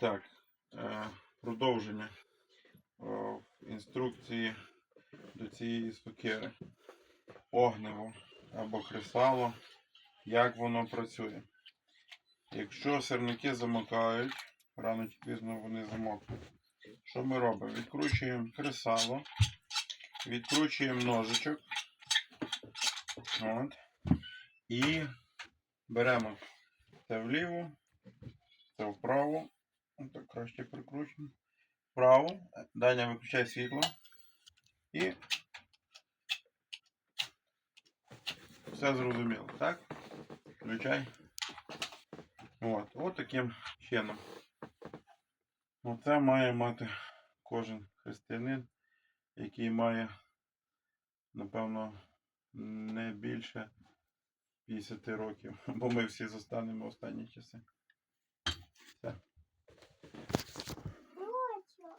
Так, е, продовження е, інструкції до цієї сокири. Огниво або кресало. Як воно працює. Якщо сирники замокають, рано чи пізно вони замокнуть. Що ми робимо? Відкручуємо кресало, відкручуємо ножичок. От. І беремо це вліво, це вправо. Так краще прикручуємо. Вправо. Даня виключай світло. І все зрозуміло, так? Включай. От, от таким чином. Оце має мати кожен християнин, який має, напевно, не більше 50 років, бо ми всі зостанемо останні часи.